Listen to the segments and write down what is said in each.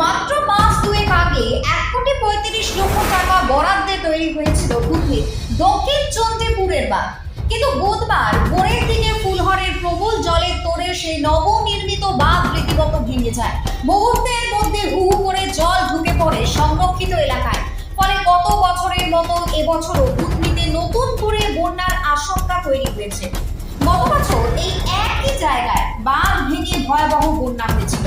মাত্র মাস দুয়েক আগে এক কোটি পঁয়ত্রিশ লক্ষ টাকা বরাদ্দে তৈরি হয়েছিল হুগলির দক্ষিণ চন্দ্রপুরের বাঁধ। কিন্তু বুধবার ভোরের দিকে ফুলহরের প্রবল জলের তোড়ে সেই নবনির্মিত বাঁধ রীতিমতো ভেঙে যায়। মুহূর্তের মধ্যে হু হু করে জল ঢুকে পড়ে সংরক্ষিত এলাকায়। ফলে গত বছরের মতো এবছরও হুগলিতে নতুন করে বন্যার আশঙ্কা তৈরি হয়েছে। গত বছর এই একই জায়গায় বাঁধ ভেঙে ভয়াবহ বন্যা হয়েছিল।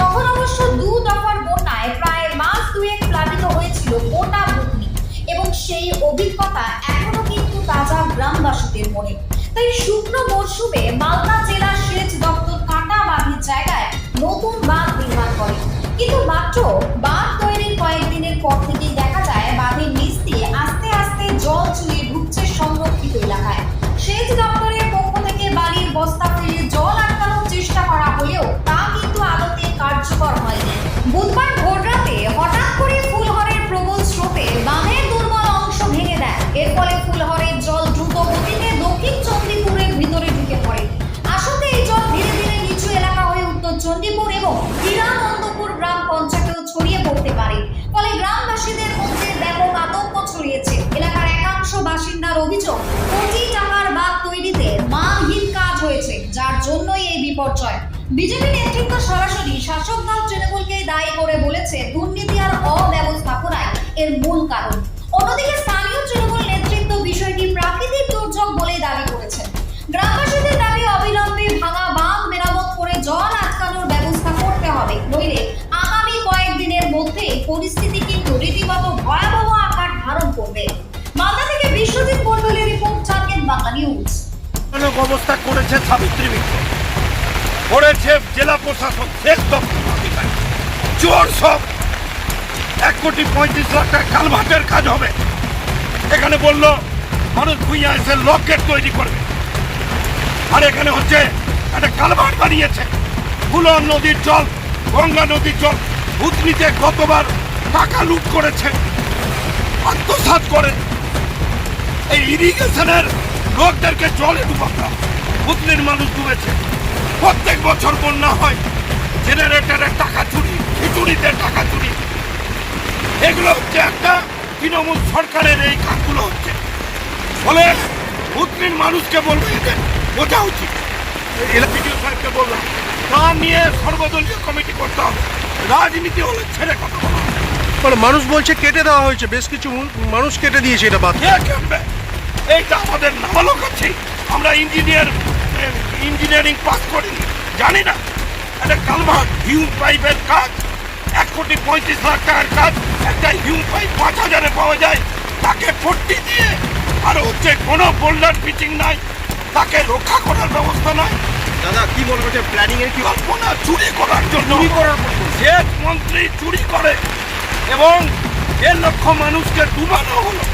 তখন অবশ্য দু দফার বন্যায় প্রায় মাস দুয়েক প্লাবিত হয়েছিল গোটা হুগলি এবং সেই অভিজ্ঞতা এখনও কিন্তু তাজা গ্রামবাসীদের মনে। তাই শুকনো মরশুমে মালদা জেলা সেচ দপ্তর কাটা বাঁধের জায়গায় নতুন বাঁধ নির্মাণ করে। কিন্তু মাত্র বাঁধ তৈরির কয়েকদিনের পর থেকেই দেখা যায় বাঁধের নিচ দিয়ে আস্তে আস্তে জল চুরিয়ে ঢুকছে সংরক্ষিত এলাকায়। সেচ বালির বস্তা জল আটকানোর চেষ্টা করা হলেও তা কিন্তু আদতে কার্যকর হয়নি। বুধবার ভোররাতে হঠাৎ করে ফুলহরের প্রবল স্রোতে বাঁধের দুর্বল অংশ ভেঙে দেয়। এর ফলে ফুলহরের জল দ্রুত গতিতে দক্ষিণ চণ্ডীপুরের ভিতরে ঢুকে পড়ে। আসলে এই জল ধীরে ধীরে নিচু এলাকা হয়ে উত্তর চণ্ডীপুর এবং হিরানন্দপুর গ্রাম পঞ্চায়েতেও ছড়িয়ে পড়তে পারে। ফলে গ্রামবাসীদের মধ্যে ব্যাপক আতঙ্ক ছড়িয়েছে। এলাকার একাংশ বাসিন্দার অভিযোগ, কোটি টাকার যার জন্যই এই বিপর্যয়। বিজেপি নেতৃত্ব সরাসরি শাসক দল তৃণমূলকে দায়ী করে বলেছে, দুর্নীতি আর অব্যবস্থাপনায় এর মূল কারণ। অন্যদিকে স্থানীয় তৃণমূল নেতৃত্ব বিষয়টি প্রাকৃতিক দুর্যোগ অবস্থা করেছে সাবিত্রী মিত্র। করেছে জেলা প্রশাসন শেষ দপ্তর অধিকারী সব। এক কোটি পঁয়ত্রিশ লাখ টাকা কালভার্টের কাজ হবে। এখানে বলল, মানুষ ভুইয়া এসে লকেট তৈরি করবে। আর এখানে হচ্ছে একটা কালভার্ট বানিয়েছে। ফুলন নদীর জল, গঙ্গা নদীর জল ভূতনিতে গতবার টাকা লুট করেছে। আত্মসাৎ করে। এই ইরিগেশনের লোকদেরকে জলে ডুবাতে হবে হুগলির মানুষ ডুবেছে। প্রত্যেক বছর বন্যা হয়। জেনারেটরের টাকা চুরি খিচুড়িতে টাকা চুরি। এগুলো হচ্ছে একটা তৃণমূল সরকারের এই কাজগুলো হচ্ছে। ফলে হুগলির মানুষকে বলব এদের বোঝা উচিত। এলাকা সাহেবকে বললাম তা নিয়ে সর্বদলীয় কমিটি করতে হবে। রাজনীতি হলে ছেড়ে কথা বলা মানে মানুষ বলছে কেটে দেওয়া হয়েছে। বেশ কিছু মানুষ কেটে দিয়েছে এটা বাদ এইটা আমাদের নামালক আছে। আমরা ইঞ্জিনিয়ার ইঞ্জিনিয়ারিং পাস করিনি। জানি না। একটা কালভার্ট হিউম পাইপের কাজ এক কোটি পঁয়ত্রিশ লাখ টাকার কাজ একটা হিউম পাইপ পাঁচ হাজারে পাওয়া যায়। তাকে পট্টি দিয়ে আর হচ্ছে কোনো বোল্ডার পিচিং নাই তাকে রক্ষা করার ব্যবস্থা নাই। দাদা কি বলব যে প্ল্যানিং এর কি কল্পনা চুরি করার জন্য। চুরি করার যে মন্ত্রী চুরি করে। এবং দেড় লক্ষ মানুষকে ডুবানো হলো।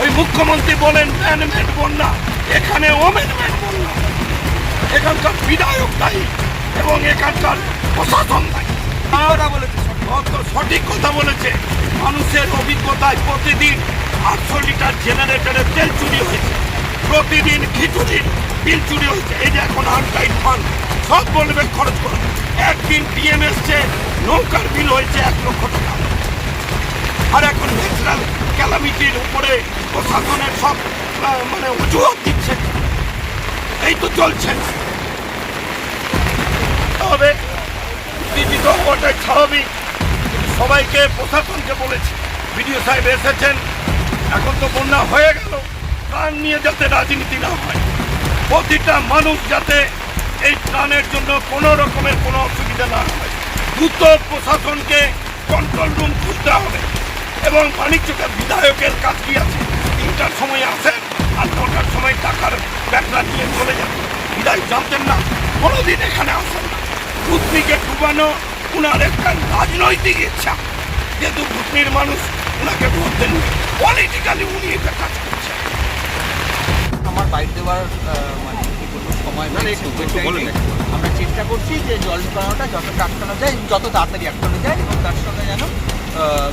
ওই মুখ্যমন্ত্রী বলেন ম্যানেজমেন্ট বন্যা, এখানে ওমেনমেন্ট বন্যা। এখানকার বিধায়ক দায়ী এবং এখানকার প্রশাসন দায়ী। কথা বলেছে সঠিক কথা বলেছে। মানুষের অভিজ্ঞতায় প্রতিদিন আটশো লিটার জেনারেটরের তেল চুরি হয়েছে। প্রতিদিন খিচুড়ির বিল চুরি হয়েছে। এই যে এখন আনটাইট ফান্ড সব বলবে খরচ করো। একদিন ডিএম এসছে নৌকার বিল হয়েছে এক লক্ষ টাকা। আর এখন ন্যাচারাল ক্যালামিটির উপরে প্রশাসনের সব মানে অজুহাত দিচ্ছে। এই তো চলছে। তবে দিদি তো ওটাই স্বাভাবিক। সবাইকে প্রশাসনকে বলেছি, বিডিও সাহেব এসেছেন। এখন তো বন্যা হয়ে গেল। প্রাণ নিয়ে যাতে রাজনীতি না হয়। প্রতিটা মানুষ যাতে এই প্রাণের জন্য কোনো রকমের কোনো অসুবিধা না হয়। দ্রুত প্রশাসনকে কন্ট্রোল রুম খুলতে হবে। এবং বাণিজ্যকের বিধায়কের কাজ কি আছে? তিনটার সময় আসেন আর নটার সময় টাকার ব্যাগটা নিয়ে চলে যান। বিধায়ক জানতেন না কোনোদিন এখানে আসেন না। ভূতনিকে ডুবানো উনার একটা রাজনৈতিক ইচ্ছা। যেহেতু ভূতনির মানুষ উনাকে ভোট দেন পলিটিক্যালি উনি এটা কাজ করছেন। আমার বাইর দেওয়ার মানে কি বলব সময় আমরা চেষ্টা করছি যে জল ঢুকানোটা যতটা আটকানো যায় যত তাড়াতাড়ি আটকানো যায় এবং তার সঙ্গে যেন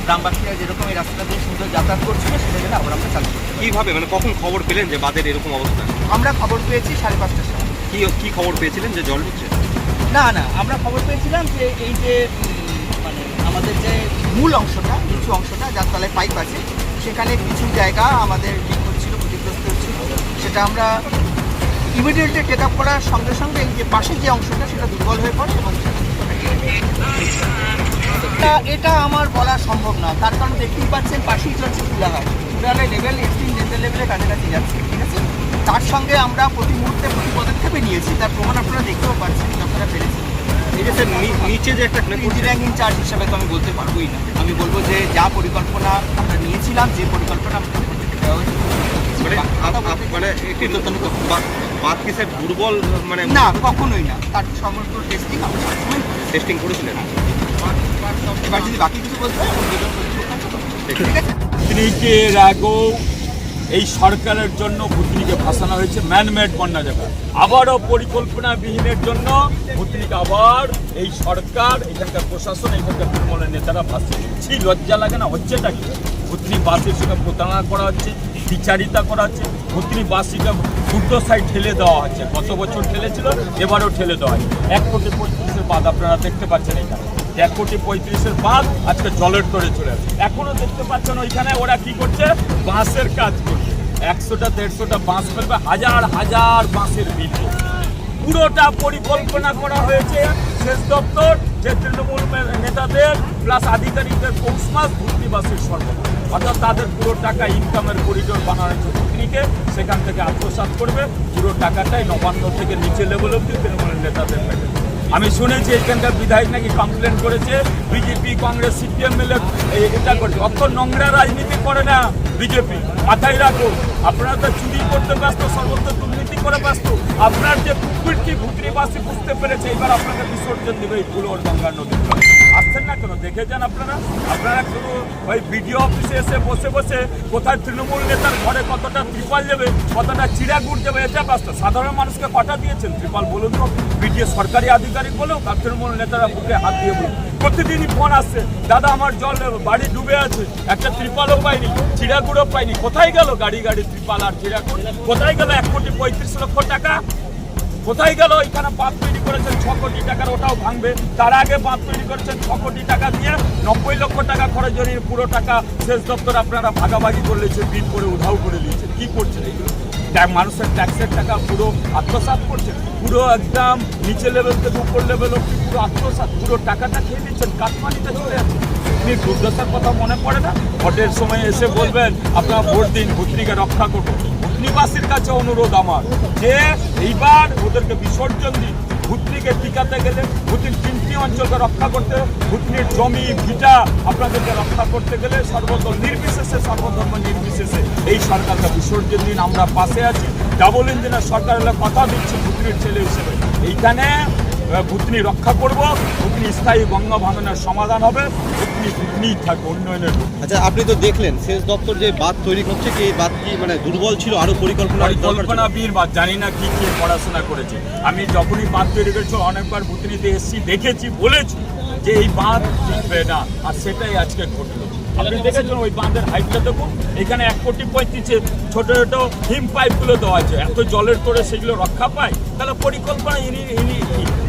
গ্রামবাসীরা যেরকম এই রাস্তা দিয়ে সুন্দর যাতায়াত করছিল সেটা যেন আবার আমরা চালু পারি। মানে কখন খবর পেলেন যে বাঁধের এরকম অবস্থা? আমরা খবর পেয়েছি সাড়ে পাঁচটার সময়। কি কি খবর পেয়েছিলেন যে জল ঢুকছে? না না আমরা খবর পেয়েছিলাম যে এই যে উম, আমাদের যে মূল অংশটা নিচু অংশটা যার তলায় পাইপ আছে সেখানে কিছু জায়গা আমাদের লিক হচ্ছিল ক্ষতিগ্রস্ত হচ্ছিল। সেটা আমরা ইমিডিয়েটলি টেক আপ করার সঙ্গে সঙ্গে এই যে পাশের যে অংশটা সেটা দুর্বল হয়ে পড়ে এবং এটা এটা আমার বলা সম্ভব না। তার কারণ দেখতেই পাচ্ছেন পাশেই চলছে ফুলাঘাটের লেভেল এক্সট্রিম ডেঞ্জার লেভেলের কাছাকাছি যাচ্ছে ঠিক আছে? তার সঙ্গে আমরা প্রতি মুহূর্তে প্রতি পদক্ষেপে নিয়েছি। তার প্রমাণ আপনারা দেখতেও পাচ্ছেন যতটা পেরেছি এই যে স্যার নিচে যে একটা ইঞ্জিনিয়ারিং ইনচার্জ হিসাবে তো আমি বলতে পারবোই না। আমি বলব যে যা পরিকল্পনা আমরা নিয়েছিলাম যে পরিকল্পনা মানে মানে একটু। বাদ কি স্যার দুর্বল মানে না কখনোই না। তার সমস্ত টেস্টিং আমরা টেস্টিং করেছিলেন? এবার যদি বাকি কিছু বলতে আগেও এই সরকারের জন্য ভুতনিকে ভাসানো হয়েছে ম্যানমেড বন্যা জায়গা। আবারও পরিকল্পনাবিহীনের জন্য ভুতনিকে আবার এই সরকার এখানকার প্রশাসন এখানকার তৃণমূলের নেতারা ভাসছে ছি লজ্জা লাগে না? হচ্ছেটা কি? ভুতনি বাসের সঙ্গে প্রতারণা করা হচ্ছে বিচারিতা করা হচ্ছে ভুতনি বাসিকে দুটো সাইড ঠেলে দেওয়া হচ্ছে। গত বছর ঠেলেছিল এবারও ঠেলে দেওয়া হয় এক কোটি পঁয়ত্রিশের বাদ আপনারা দেখতে পাচ্ছেন এখানে। এক কোটি পঁয়ত্রিশের বাদ আজকে জলের তরে চলে আসে। এখনও দেখতে পাচ্ছেন ওইখানে ওরা কি করছে? বাঁশের কাজ করছে। একশোটা, দেড়শোটা বাঁশ ফেলবে, হাজার হাজার বাঁশের বিল পুরোটা পরিকল্পনা করা হয়েছে শেষ দপ্তর, যে তৃণমূল নেতাদের প্লাস আধিকারিকদের পৌষ মাস ভূতনিবাসীর সর্বত অর্থাৎ তাদের পুরো টাকা ইনকামের করিডোর বানানো হয়েছে ভূতনিকে সেখান থেকে আত্মসাৎ করবে। পুরো টাকাটাই নবান্ন থেকে নিচে লেভেল অব্দি তৃণমূলের নেতাদের পেটে। আমি শুনেছি এখানকার বিধায়ক নাকি কমপ্লেন করেছে বিজেপি কংগ্রেস সিপিএম এই- এটা করছে। অত নোংরা রাজনীতি করে না বিজেপি মাথায় রাখো, আপনারা তো চুরি করতে ব্যস্ত, সর্বত্র দুর্নীতি করে ব্যস্ত। আপনার যে পুকুরটি ভুতরিবাসী বুঝতে পেরেছে? এবার আপনাকে বিসর্জন দেবে এই ফুলোর গঙ্গা নদীর না কেন? দেখে যান আপনারা। আপনারা কোনো ওই বিডিও অফিসে এসে বসে বসে কোথায় তৃণমূল নেতার ঘরে কতটা ত্রিপাল যাবে কতটা চিড়াগুড় যাবে এটা ব্যস্ত। সাধারণ মানুষকে কটা দিয়েছেন ত্রিপাল বলুন তো? বিডিও সরকারি আধিকারিক বলেও তার তৃণমূল নেতারা বুকে হাত দিয়ে বলুন প্রতিদিনই ফোন আসছে, দাদা, আমার জল বাড়ি ডুবে আছে, একটা ত্রিপালও পাইনি, চিড়াগুড়ও পাইনি। কোথায় গেল গাড়ি গাড়ি, ত্রিপাল আর চিড়াগুড়? কোথায় গেল এক কোটি পঁয়ত্রিশ লক্ষ টাকা? কোথায় গেল? এখানে বাঁধ তৈরি করেছেন, ছ কোটি টাকার ওটাও ভাঙবে। তার আগে বাঁধ তৈরি করেছেন, ছ কোটি টাকা দিয়ে নব্বই লক্ষ টাকা খরচ জড়িয়ে পুরো টাকা শেষ দপ্তর আপনারা ভাগাভাগি করে নিয়েছেন বিল করে উধাও করে দিয়েছেন কি করছেন ট্যা- মানুষের ট্যাক্সের টাকা পুরো আত্মসাৎ করছেন। পুরো একদম নিচে লেভেল থেকে উপর লেভেল অব্দি পুরো আত্মসাৎ, পুরো টাকাটা খেয়ে নিচ্ছেন, কাটমানিতে চলে যাচ্ছে আপনি দুর্দশার কথা মনে পড়ে না? ভোটের সময় এসে বলবেন, আপনারা ভোট দিন, ভূতনিকে রক্ষা করব ভূতনিবাসীর কাছে অনুরোধ আমার যে এইবার ওদেরকে বিসর্জন দিন, ভূতনিকে টিকাতে গেলে ভূতির তিনটি অঞ্চলকে রক্ষা করতে ভূতনির জমি, ভিটা আপনাদেরকে রক্ষা করতে গেলে সর্বদল নির্বিশেষে, সর্বধর্ম নির্বিশেষে এই সরকারকে বিসর্জন দিন। আমরা পাশে আছি। ডাবল ইঞ্জিনের সরকার হলে কথা দিচ্ছি ভূতনির ছেলে হিসেবে। এইখানে ভূতনি রক্ষা করব। ভূতনি স্থায়ী গঙ্গা ভাঙনের সমাধান হবে। ভূতনি ভূতনিই থাকবে উন্নয়নের আচ্ছা আপনি তো দেখলেন শেষ দপ্তর যে বাদ তৈরি করছে কি এই বাদ কি মানে দুর্বল ছিল? আরও পরিকল্পনা পরিকল্পনা বীর বা জানি না কি কি পড়াশোনা করেছে। আমি যখনই বাঁধ তৈরি করেছি অনেকবার ভূতনিতে এসেছি দেখেছি বলেছি যে এই বাঁধ টিকবে না। আর সেটাই আজকে ঘটলো। আপনি দেখেছেন ওই বাঁধের হাইটটা দেখুন? এখানে এক কোটি পঁয়ত্রিশে ছোট ছোট হিম পাইপগুলো দেওয়া আছে। এত জলের তোরে সেগুলো রক্ষা পায়? তাহলে পরিকল্পনা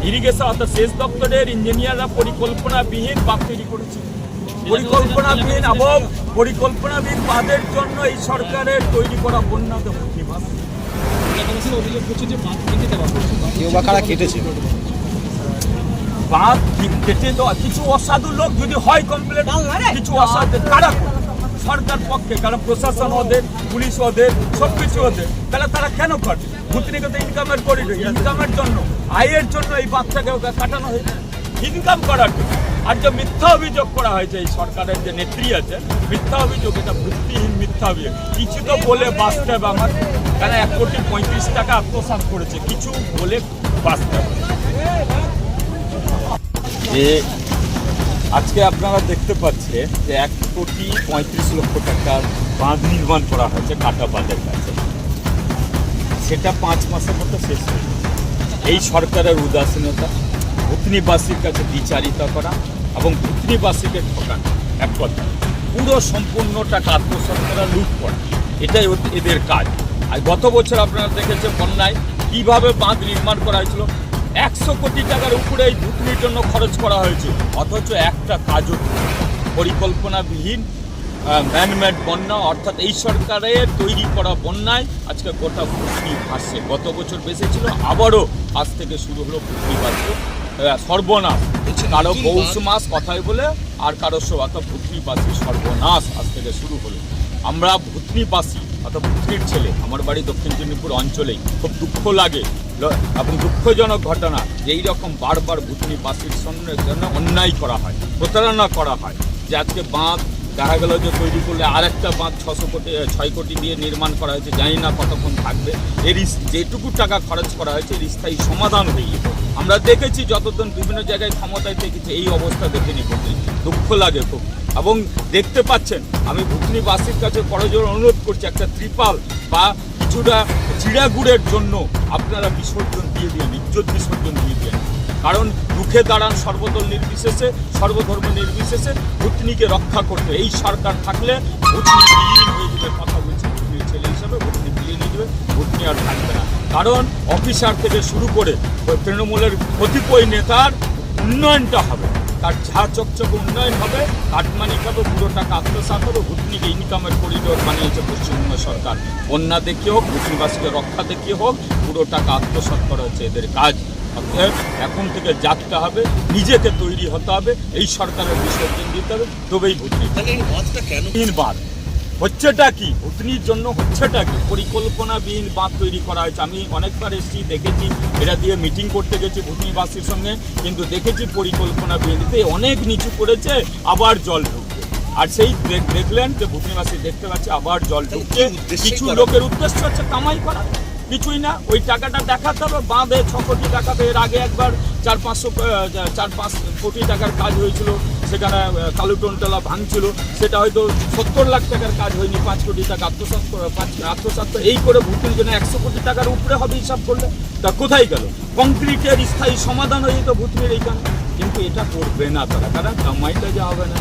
ইরিগেশন অর্থাৎ সেচ দপ্তরের ইঞ্জিনিয়াররা পরিকল্পনাবিহীন বাঁধ তৈরি করেছে। পরিকল্পনাবিহীন এবং পরিকল্পনাবিহীন বাঁধের জন্য এই সরকারের তৈরি করা বন্যা দেবো কেউ বা কারা কেটেছে বাঁধ কেটে দেওয়া কিছু অসাধু লোক যদি হয় কমপ্লেন কিছু অসাধু কারা? সরকার পক্ষে কারণ প্রশাসন ওদের পুলিশ ওদের সব কিছু ওদের। তাহলে তারা কেন করে ভূতনিগত ইনকামের করিডোর ইনকামের জন্য, আয়ের জন্য এই বাচ্চাকে ওকে কাটানো হয়েছে। ইনকাম করার জন্য। আর যে মিথ্যা অভিযোগ করা হয়েছে, এই সরকারের যে নেত্রী আছে, মিথ্যা অভিযোগ, এটা ভিত্তিহীন মিথ্যা অভিযোগ। কিছু তো বলে বাঁচতে হবে আমার। কারণ এক কোটি পঁয়ত্রিশ টাকা আত্মসাৎ করেছে, কিছু বলে বাঁচতে হবে। যে আজকে আপনারা দেখতে পাচ্ছেন যে এক কোটি পঁয়ত্রিশ লক্ষ টাকার বাঁধ নির্মাণ করা হয়েছে, কাটা বাঁধের কাছে। সেটা পাঁচ মাসের মতো শেষ হয়ে এই সরকারের উদাসীনতা, ভূতনিবাসীর কাছে বিচারিতা করা এবং ভূতনিবাসীকে ঠকানো এক কথা। পুরো সম্পূর্ণ টাকা আত্মসাৎ করা লুট করা, এটাই এদের কাজ। আর গত বছর আপনারা দেখেছেন বন্যায় কীভাবে বাঁধ নির্মাণ করা হয়েছিল। একশো কোটি টাকার উপরে এই ভুতনির জন্য খরচ করা হয়েছে। অথচ একটা কাজও পরিকল্পনাবিহীন ম্যানমেড বন্যা অর্থাৎ এই সরকারের তৈরি করা বন্যায় আজকে গোটা ভুতনি ভাসছে। গত বছর বেঁচেছিল আবারও আজ থেকে শুরু হলো ভুতনি ভাসছে সর্বনাশ। কারও পৌষ মাস কথায় বলে আর কারও সব অর্থাৎ ভুতনিবাসী সর্বনাশ আজ থেকে শুরু হলো। আমরা ভুতনিবাসী অর্থাৎ ভুতনির ছেলে। আমার বাড়ি দক্ষিণ চণ্ডীপুর অঞ্চলেই। খুব দুঃখ লাগে। এবং দুঃখজনক ঘটনা যে এই রকম বারবার ভুতনিবাসীর জন্য অন্যায় করা হয় প্রতারণা করা হয় যে আজকে বাঁধ দেখা গেল যে তৈরি করলে আরেকটা বাঁধ ছশো কোটি ছয় কোটি দিয়ে নির্মাণ করা হয়েছে, জানি না কতক্ষণ থাকবে। এর যেটুকু টাকা খরচ করা হয়েছে, এর স্থায়ী সমাধান হয়ে যেত আমরা দেখেছি যতদিন বিভিন্ন জায়গায় ক্ষমতায় থেকেছে, এই অবস্থা দেখে নি ভুতনি দুঃখ লাগে খুব। এবং দেখতে পাচ্ছেন, আমি ভুতনিবাসীর কাছে করজোর অনুরোধ করছি, একটা ত্রিপাল বা কিছুটা চিড়াগুড়ের জন্য আপনারা বিসর্জন দিয়ে দিন, ইজ্জত বিসর্জন দিয়ে দিন। কারণ মুখে দাঁড়ান সর্বদল নির্বিশেষে, সর্বধর্ম নির্বিশেষে ভুতনিকে রক্ষা করতে। এই সরকার থাকলে কথা বলছি ছেলে হিসাবে ভুতনি বিলীন হয়ে যাবে ভুতনি আর থাকবে না। কারণ অফিসার থেকে শুরু করে তৃণমূলের কতিপয় নেতার উন্নয়নটা হবে। তার ঝা চকচকে উন্নয়ন হবে, কাটমানি খাবে, পুরো টাকা আত্মসাৎ হবে ভুতনিকে ইনকামের করিডোর বানিয়েছে পশ্চিমবঙ্গ সরকার। বন্যা দেখিয়ে হোক ভুতনিবাসীকে রক্ষা দেখিয়ে হোক, পুরো টাকা আত্মসাৎ করা হচ্ছে এদের কাজ। অতএব এখন থেকে জাগতে হবে নিজেকে তৈরি হতে হবে এই সরকারের বিসর্জন দিতে হবে তবেই ভুতনি তিনবার। হচ্ছেটা কি? ভুতনির জন্য হচ্ছেটা কি? পরিকল্পনাবিহীন বাঁধ তৈরি করা হয়েছে। আমি অনেকবার এসেছি দেখেছি এটা দিয়ে মিটিং করতে গেছি ভুতনিবাসীর সঙ্গে কিন্তু দেখেছি পরিকল্পনাবিহীনতে অনেক নিচু করেছে আবার জল ঢুকবে আর সেই দেখ- দেখলেন যে ভুতনিবাসী দেখতে পাচ্ছে আবার জল ঢুকছে। কিছু লোকের উদ্দেশ্য হচ্ছে কামাই করা। কিছুই না, ওই টাকাটা দেখাতে হবে, বাঁধে ছ কোটি টাকাতে এর আগে একবার চার পাঁচশো চার পাঁচ কোটি টাকার কাজ হয়েছিল, সেখানে কালুটনতলা ভাঙছিল, সেটা হয়তো সত্তর লাখ টাকার কাজ হয়নি, পাঁচ কোটি টাকা পাঁচ আত্মসাৎ এই করে ভর্তির জন্য একশো কোটি টাকার উপরে হবে হিসাব করলে, তা কোথায় গেল? কংক্রিটের স্থায়ী সমাধান হয়ে যেত ভূতনির এইখানে। কিন্তু এটা করবে না তারা, কারণ কামাইটা যা হবে না।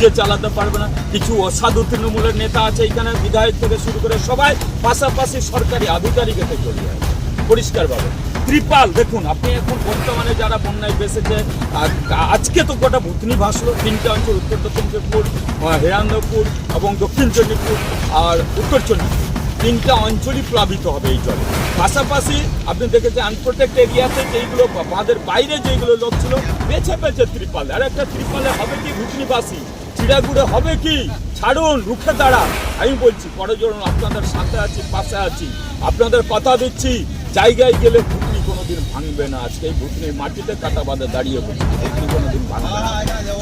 যে চালাতে পারবে না। কিছু অসাধু তৃণমূলের নেতা আছে এখানে, বিধায়ক থেকে শুরু করে সবাই পাশাপাশি সরকারি আধিকারিক এতে জড়িয়ে আছে। পরিষ্কারভাবে। ত্রিপাল, দেখুন, আপনি এখন বর্তমানে যারা বন্যায় বেসেছে আজকে তো গোটা ভুতনি ভাসলো। তিনটা অঞ্চল, উত্তর দক্ষিণ চণ্ডীপুর হেরান্দপুর এবং দক্ষিণ চণ্ডীপুর আর উত্তর চণ্ডীপুর তিনটা অঞ্চলই প্লাবিত হবে এই জলে। পাশাপাশি আপনি দেখেছেন আনপ্রোটেক্ট এরিয়াতে যেইগুলো বাঁধের বাইরে যেগুলো লোক ছিল, বেছে বেছে ত্রিপাল। আর একটা ত্রিপালে হবে কি ঘুটনিবাসী? চিড়াগুড়ে হবে কি? ছাড়ুন, রুখে দাঁড়া আমি বলছি করজোড়ন আপনাদের সাথে আছি, পাশে আছি। আপনাদের কথা দিচ্ছি, জায়গায় গেলে কোনোদিন ভাঙবে না আজকে এই মাটিতে কাটা বাঁধে দাঁড়িয়ে ভুতনি কোনোদিন ভাঙবে না।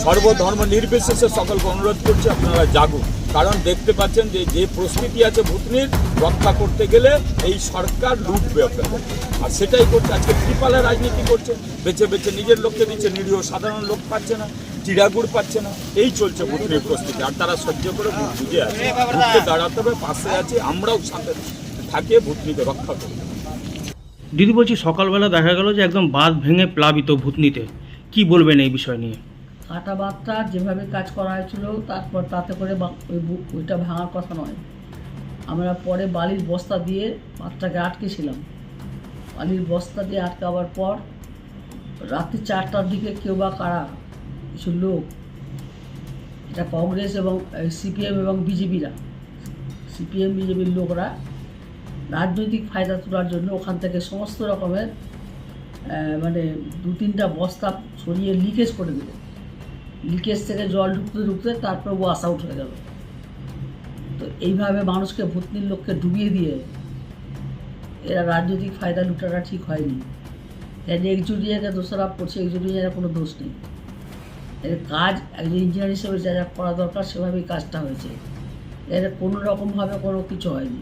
সর্বধর্ম নির্বিশেষে সকলকে অনুরোধ করছি, আপনারা জাগুন। কারণ দেখতে পাচ্ছেন যে যে প্রস্তুতি আছে ভুতনির রক্ষা করতে গেলে এই সরকার লুটবে আপনাদের। আর সেটাই করছে, আজকে ত্রিপালে রাজনীতি করছে, বেছে বেছে নিজের লোককে দিচ্ছে, নিরীহ সাধারণ লোক পাচ্ছে না, চিড়াগুড় পাচ্ছে না। এই চলছে ভুতনির প্রস্তুতি আর তারা সহ্য করে বুঝে আছে। দাঁড়াতে হবে, পাশে আছে, আমরাও সাথে থাকে ভুতনিকে রক্ষা করব। দিদি বলছি, সকালবেলা দেখা গেল যে একদম বাঁধ ভেঙে প্লাবিত ভূতনিতে। কি বলবেন এই বিষয় নিয়ে? কাটা বাঁধটা যেভাবে কাজ করা হয়েছিল, তারপর তাতে করে ওই ওইটা ভাঙার কথা নয়। আমরা পরে বালির বস্তা দিয়ে বাঁধটাকে আটকেছিলাম। বালির বস্তা দিয়ে আটকাবার পর রাত্রি চারটার দিকে কেউ বা কারা কিছু লোক, এটা কংগ্রেস এবং সিপিএম এবং বিজেপিরা, সিপিএম, বিজেপির লোকরা রাজনৈতিক ফায়দা তোলার জন্য ওখান থেকে সমস্ত রকমের মানে দু তিনটা বস্তা সরিয়ে লিকেজ করে দিল। লিকেজ থেকে জল ঢুকতে ঢুকতে তারপর ওয়াশ আউট হয়ে গেল। তো এইভাবে মানুষকে ভূতনির লোককে ডুবিয়ে দিয়ে এরা রাজনৈতিক ফায়দা লুটাটা ঠিক হয়নি। এর একজুটিয়াকে দোষারোপ করছে একজুটিয়ার কোনো দোষ নেই। এর কাজ একজন ইঞ্জিনিয়ার হিসেবে যা যা করা দরকার সেভাবেই কাজটা হয়েছে। এর কোনো রকমভাবে কোনো কিছু হয়নি।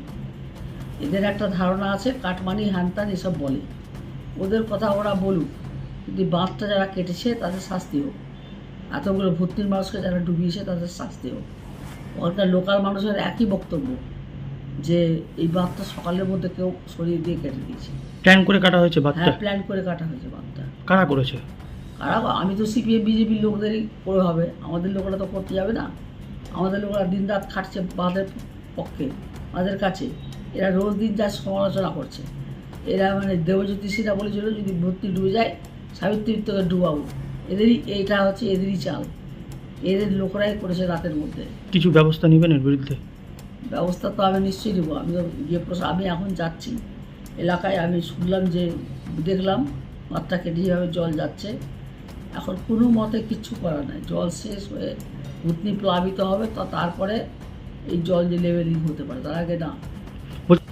এদের একটা ধারণা আছে কাটমানি হ্যানত্যান এসব বলে। ওদের কথা ওরা বলুক কিন্তু বাঁধটা যারা কেটেছে তাদের শাস্তি হোক। এতগুলো ভর্তির মানুষকে যারা ডুবিয়েছে তাদের শাস্তি হোক। ওখানকার লোকাল মানুষের একই বক্তব্য যে এই বাঁধটা সকালের মধ্যে কেউ সরিয়ে দিয়ে কেটে দিয়েছে। প্ল্যান করে কাটা হয়েছে বাঁধটা? হ্যাঁ প্ল্যান করে কাটা হয়েছে বাঁধটা। কারা করেছে? কারা আমি তো সিপিএম বিজেপির লোকদেরই করে হবে। আমাদের লোকেরা তো করতে যাবে না। আমাদের লোকেরা দিন রাত খাটছে বাঁধের পক্ষে বাঁধের কাছে। এরা রোজ দিন যা সমালোচনা করছে। এরা মানে দেবজ্যোতি সিনহা বলেছিল যদি ভর্তি ডুবে যায় সাবিত্রী মিত্রকে ডুবাবো। এদেরই এটা হচ্ছে এদেরই চাল। এদের লোকরাই করেছে রাতের মধ্যে। কিছু ব্যবস্থা নেবেন এর বিরুদ্ধে? ব্যবস্থা তো আমি নিশ্চয়ই নেব। আমি তো গিয়ে প্রশ্ন আমি এখন যাচ্ছি। এলাকায় আমি শুনলাম যে দেখলাম মাত্রা কেটে যেভাবে জল যাচ্ছে। এখন কোনো মতে কিচ্ছু করার নাই। জল শেষ হয়ে ভূতনি প্লাবিত হবে তো তারপরে এই জল যে লেভেলিং হতে পারে তার আগে না।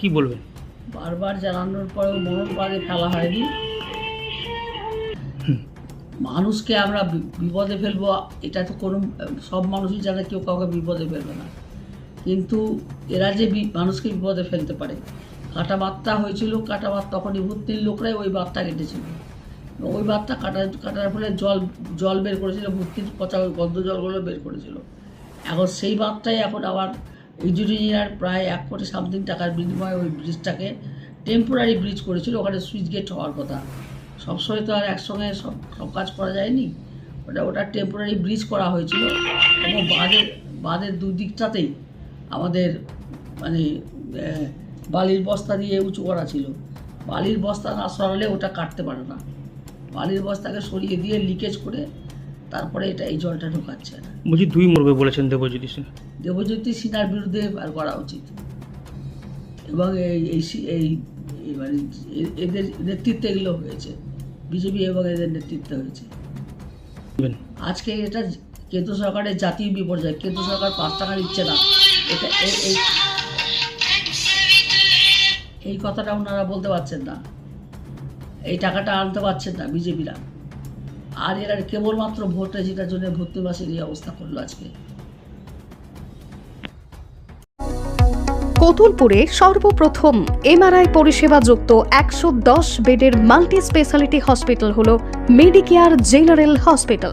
কি বলবেন? বারবার জানানোর পরেও মরণ পাড়ে ফেলা হয়নি। মানুষকে আমরা বিপদে ফেলব এটা তো কোনো সব মানুষই জানে কেউ কাউকে বিপদে ফেলবে না। কিন্তু এরা যে মানুষকে বিপদে ফেলতে পারে কাটা বার্তা হয়েছিল কাটা বাত তখনই ভর্তির লোকরাই ওই বার্তা কেটেছিল। ওই বার্তা কাটা কাটার ফলে জল জল বের করেছিল ভর্তির পচা গন্ধ জলগুলো বের করেছিল। এখন সেই বাঁধটাই এখন আবার ইঞ্জিনিয়ার প্রায় এক কোটি সামথিং টাকার বিনিময়ে ওই ব্রিজটাকে টেম্পোরারি ব্রিজ করেছিল, ওখানে সুইচ গেট হওয়ার কথা। সবসময় তো আর একসঙ্গে সব সব কাজ করা যায়নি। ওটা ওটা টেম্পোরারি ব্রিজ করা হয়েছিল। এবং বাঁধের বাঁধের দুদিকটাতেই আমাদের মানে বালির বস্তা দিয়ে উঁচু করা ছিল। বালির বস্তা না সরালে ওটা কাটতে পারে না। বালির বস্তাকে সরিয়ে দিয়ে লিকেজ করে তারপরে এটা এই জলটা ঢোকাচ্ছে না। বলছি দুই মরবে বলেছেন দেবজ্যোতি সিনহা দেবজ্যোতি সিনহার বিরুদ্ধে আর করা উচিত। এবং এই এই সি- এই এই মানে এদের নেতৃত্বে এগুলো হয়েছে। বিজেপি এবং এদের নেতৃত্বে হয়েছে। আজকে এটা কেন্দ্র সরকারের জাতীয় বিপর্যয়। কেন্দ্র সরকার পাঁচ টাকা দিচ্ছে না। এটা এই- এই এই কথাটা ওনারা বলতে পারছেন না। এই টাকাটা আনতে পারছেন না বিজেপিরা। আর এরা কেবলমাত্র ভোটে জেতার জন্য ভর্তিবাসীর এই অবস্থা করল আজকে। কতুলপুরে সর্বপ্রথম এমআরআই পরিষেবা যুক্ত একশো দশ বেডের মাল্টি স্পেশালিটি হসপিটাল হল মেডিকেয়ার জেনারেল হসপিটাল।